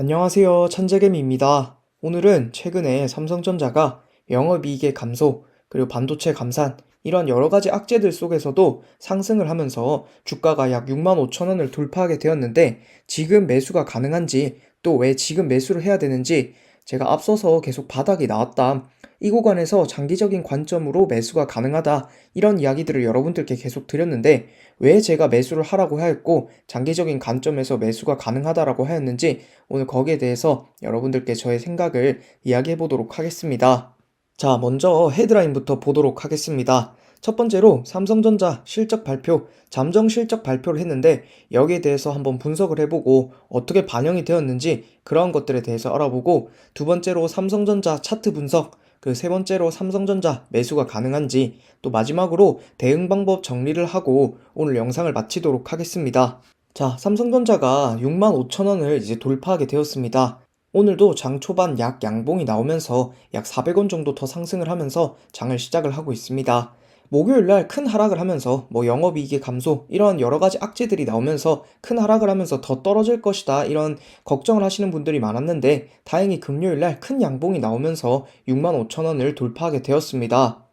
안녕하세요. 천재개미입니다. 오늘은 최근에 삼성전자가 영업이익의 감소, 그리고 반도체 감산, 이런 여러 가지 악재들 속에서도 상승을 하면서 주가가 약 6만 5천 원을 돌파하게 되었는데 지금 매수가 가능한지 또 왜 지금 매수를 해야 되는지 제가 앞서서 계속 바닥이 나왔다. 이 구간에서 장기적인 관점으로 매수가 가능하다. 이런 이야기들을 여러분들께 계속 드렸는데 왜 제가 매수를 하라고 하였고 장기적인 관점에서 매수가 가능하다라고 하였는지 오늘 거기에 대해서 여러분들께 저의 생각을 이야기해 보도록 하겠습니다. 자, 먼저 헤드라인부터 보도록 하겠습니다. 첫 번째로 삼성전자 실적 발표, 잠정 실적 발표를 했는데 여기에 대해서 한번 분석을 해보고 어떻게 반영이 되었는지 그런 것들에 대해서 알아보고 두 번째로 삼성전자 차트 분석, 그 세 번째로 삼성전자 매수가 가능한지 또 마지막으로 대응 방법 정리를 하고 오늘 영상을 마치도록 하겠습니다. 자, 삼성전자가 6만 5천 원을 이제 돌파하게 되었습니다. 오늘도 장 초반 약 양봉이 나오면서 약 400원 정도 더 상승을 하면서 장을 시작을 하고 있습니다. 목요일 날 큰 하락을 하면서 뭐 영업이익의 감소 이런 여러 가지 악재들이 나오면서 큰 하락을 하면서 더 떨어질 것이다 이런 걱정을 하시는 분들이 많았는데 다행히 금요일 날 큰 양봉이 나오면서 6만 5천 원을 돌파하게 되었습니다.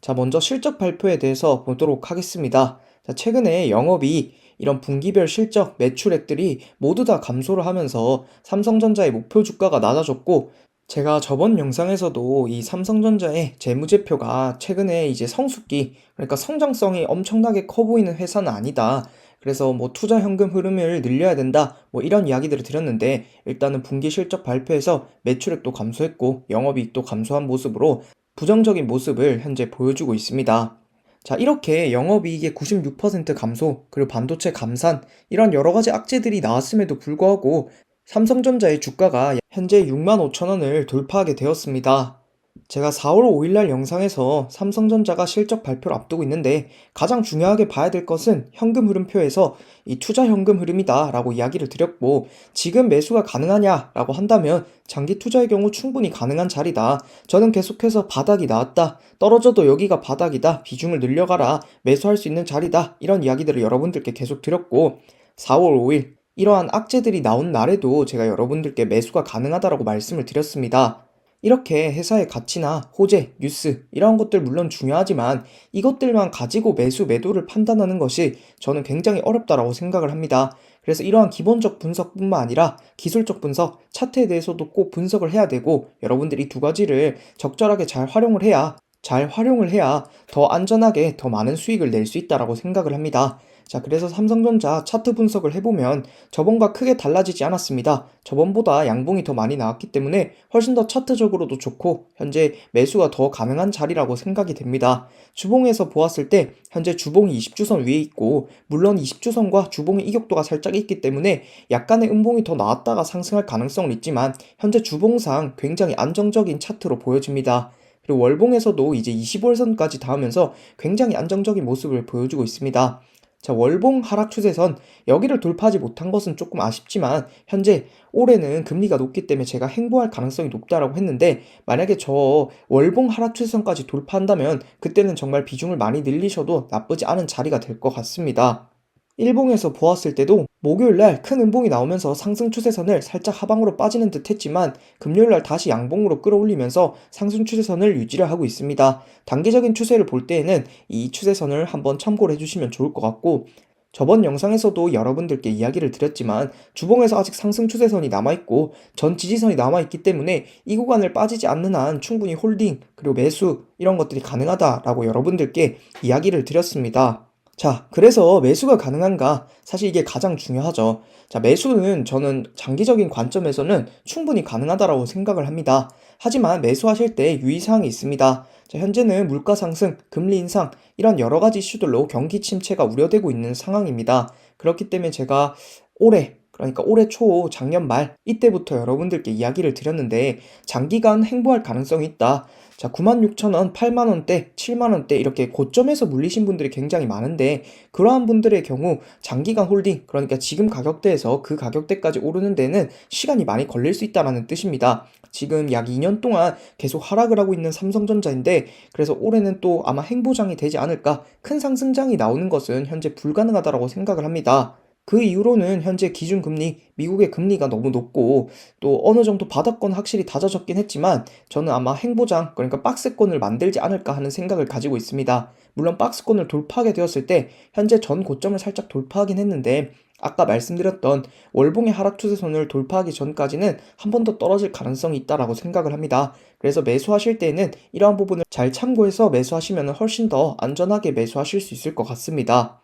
자, 먼저 실적 발표에 대해서 보도록 하겠습니다. 자, 최근에 영업이 이런 분기별 실적 매출액들이 모두 다 감소를 하면서 삼성전자의 목표 주가가 낮아졌고 제가 저번 영상에서도 이 삼성전자의 재무제표가 최근에 이제 성숙기, 그러니까 성장성이 엄청나게 커 보이는 회사는 아니다. 그래서 뭐 투자 현금 흐름을 늘려야 된다. 뭐 이런 이야기들을 드렸는데 일단은 분기 실적 발표에서 매출액도 감소했고 영업이익도 감소한 모습으로 부정적인 모습을 현재 보여주고 있습니다. 자, 이렇게 영업이익의 96% 감소, 그리고 반도체 감산, 이런 여러 가지 악재들이 나왔음에도 불구하고 삼성전자의 주가가 현재 6만 5천 원을 돌파하게 되었습니다. 제가 4월 5일 날 영상에서 삼성전자가 실적 발표를 앞두고 있는데 가장 중요하게 봐야 될 것은 현금 흐름표에서 이 투자 현금 흐름이다 라고 이야기를 드렸고 지금 매수가 가능하냐 라고 한다면 장기 투자의 경우 충분히 가능한 자리다. 저는 계속해서 바닥이 나왔다. 떨어져도 여기가 바닥이다. 비중을 늘려가라. 매수할 수 있는 자리다. 이런 이야기들을 여러분들께 계속 드렸고 4월 5일 이러한 악재들이 나온 날에도 제가 여러분들께 매수가 가능하다라고 말씀을 드렸습니다. 이렇게 회사의 가치나 호재, 뉴스 이런 것들 물론 중요하지만 이것들만 가지고 매수 매도를 판단하는 것이 저는 굉장히 어렵다라고 생각을 합니다. 그래서 이러한 기본적 분석뿐만 아니라 기술적 분석, 차트에 대해서도 꼭 분석을 해야 되고 여러분들이 두 가지를 적절하게 잘 활용을 해야 잘 활용을 해야 더 안전하게 더 많은 수익을 낼 수 있다라고 생각을 합니다. 자, 그래서 삼성전자 차트 분석을 해보면 저번과 크게 달라지지 않았습니다. 저번보다 양봉이 더 많이 나왔기 때문에 훨씬 더 차트적으로도 좋고 현재 매수가 더 가능한 자리라고 생각이 됩니다. 주봉에서 보았을 때 현재 주봉이 20주선 위에 있고 물론 20주선과 주봉의 이격도가 살짝 있기 때문에 약간의 음봉이 더 나왔다가 상승할 가능성은 있지만 현재 주봉상 굉장히 안정적인 차트로 보여집니다. 그리고 월봉에서도 이제 25일선까지 닿으면서 굉장히 안정적인 모습을 보여주고 있습니다. 자, 월봉 하락 추세선 여기를 돌파하지 못한 것은 조금 아쉽지만 현재 올해는 금리가 높기 때문에 제가 행보할 가능성이 높다라고 했는데 만약에 저 월봉 하락 추세선까지 돌파한다면 그때는 정말 비중을 많이 늘리셔도 나쁘지 않은 자리가 될 것 같습니다. 일봉에서 보았을 때도 목요일 날 큰 음봉이 나오면서 상승 추세선을 살짝 하방으로 빠지는 듯 했지만 금요일 날 다시 양봉으로 끌어올리면서 상승 추세선을 유지를 하고 있습니다. 단기적인 추세를 볼 때에는 이 추세선을 한번 참고를 해주시면 좋을 것 같고 저번 영상에서도 여러분들께 이야기를 드렸지만 주봉에서 아직 상승 추세선이 남아있고 전 지지선이 남아있기 때문에 이 구간을 빠지지 않는 한 충분히 홀딩 그리고 매수 이런 것들이 가능하다라고 여러분들께 이야기를 드렸습니다. 자, 그래서 매수가 가능한가? 사실 이게 가장 중요하죠. 자, 매수는 저는 장기적인 관점에서는 충분히 가능하다라고 생각을 합니다. 하지만 매수하실 때 유의사항이 있습니다. 자, 현재는 물가 상승, 금리 인상, 이런 여러 가지 이슈들로 경기 침체가 우려되고 있는 상황입니다. 그렇기 때문에 제가 올해 그러니까 올해 초, 작년 말, 이때부터 여러분들께 이야기를 드렸는데, 장기간 행보할 가능성이 있다. 자, 96,000원, 8만원대, 7만원대 이렇게 고점에서 물리신 분들이 굉장히 많은데 그러한 분들의 경우 장기간 홀딩, 그러니까 지금 가격대에서 그 가격대까지 오르는 데는 시간이 많이 걸릴 수 있다는 뜻입니다. 지금 약 2년 동안 계속 하락을 하고 있는 삼성전자인데 그래서 올해는 또 아마 행보장이 되지 않을까 큰 상승장이 나오는 것은 현재 불가능하다고 생각을 합니다. 그 이후로는 현재 기준 금리, 미국의 금리가 너무 높고 또 어느 정도 바닥권 확실히 다져졌긴 했지만 저는 아마 행보장, 그러니까 박스권을 만들지 않을까 하는 생각을 가지고 있습니다. 물론 박스권을 돌파하게 되었을 때 현재 전 고점을 살짝 돌파하긴 했는데 아까 말씀드렸던 월봉의 하락 추세선을 돌파하기 전까지는 한 번 더 떨어질 가능성이 있다라고 생각을 합니다. 그래서 매수하실 때에는 이러한 부분을 잘 참고해서 매수하시면 훨씬 더 안전하게 매수하실 수 있을 것 같습니다.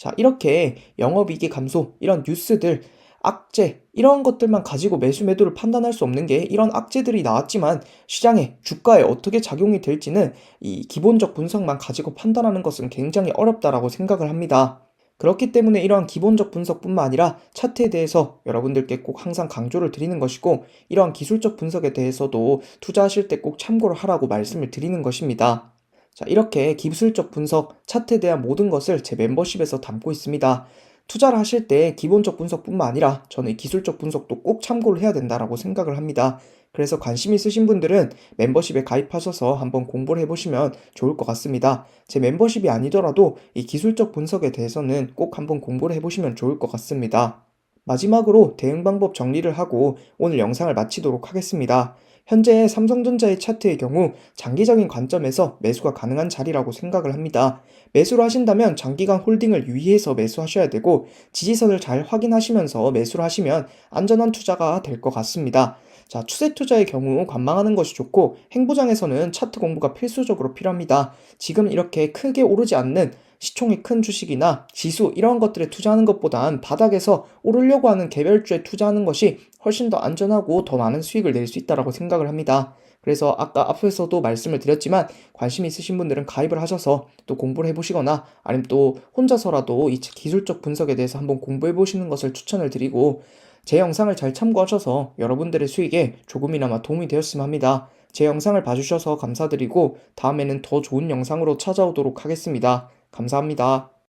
자, 이렇게 영업이익의 감소, 이런 뉴스들, 악재, 이런 것들만 가지고 매수 매도를 판단할 수 없는 게 이런 악재들이 나왔지만 시장에, 주가에 어떻게 작용이 될지는 이 기본적 분석만 가지고 판단하는 것은 굉장히 어렵다라고 생각을 합니다. 그렇기 때문에 이러한 기본적 분석뿐만 아니라 차트에 대해서 여러분들께 꼭 항상 강조를 드리는 것이고 이러한 기술적 분석에 대해서도 투자하실 때 꼭 참고를 하라고 말씀을 드리는 것입니다. 자, 이렇게 기술적 분석, 차트에 대한 모든 것을 제 멤버십에서 담고 있습니다. 투자를 하실 때 기본적 분석뿐만 아니라 저는 이 기술적 분석도 꼭 참고를 해야 된다라고 생각을 합니다. 그래서 관심 있으신 분들은 멤버십에 가입하셔서 한번 공부를 해보시면 좋을 것 같습니다. 제 멤버십이 아니더라도 이 기술적 분석에 대해서는 꼭 한번 공부를 해보시면 좋을 것 같습니다. 마지막으로 대응 방법 정리를 하고 오늘 영상을 마치도록 하겠습니다. 현재 삼성전자의 차트의 경우 장기적인 관점에서 매수가 가능한 자리라고 생각을 합니다. 매수를 하신다면 장기간 홀딩을 유의해서 매수하셔야 되고 지지선을 잘 확인하시면서 매수를 하시면 안전한 투자가 될 것 같습니다. 자, 추세 투자의 경우 관망하는 것이 좋고 행보장에서는 차트 공부가 필수적으로 필요합니다. 지금 이렇게 크게 오르지 않는 시총이 큰 주식이나 지수 이런 것들에 투자하는 것보단 바닥에서 오르려고 하는 개별주에 투자하는 것이 훨씬 더 안전하고 더 많은 수익을 낼 수 있다라고 생각을 합니다. 그래서 아까 앞에서도 말씀을 드렸지만 관심 있으신 분들은 가입을 하셔서 또 공부를 해보시거나 아니면 또 혼자서라도 이 기술적 분석에 대해서 한번 공부해 보시는 것을 추천을 드리고 제 영상을 잘 참고하셔서 여러분들의 수익에 조금이나마 도움이 되었으면 합니다. 제 영상을 봐주셔서 감사드리고 다음에는 더 좋은 영상으로 찾아오도록 하겠습니다. 감사합니다.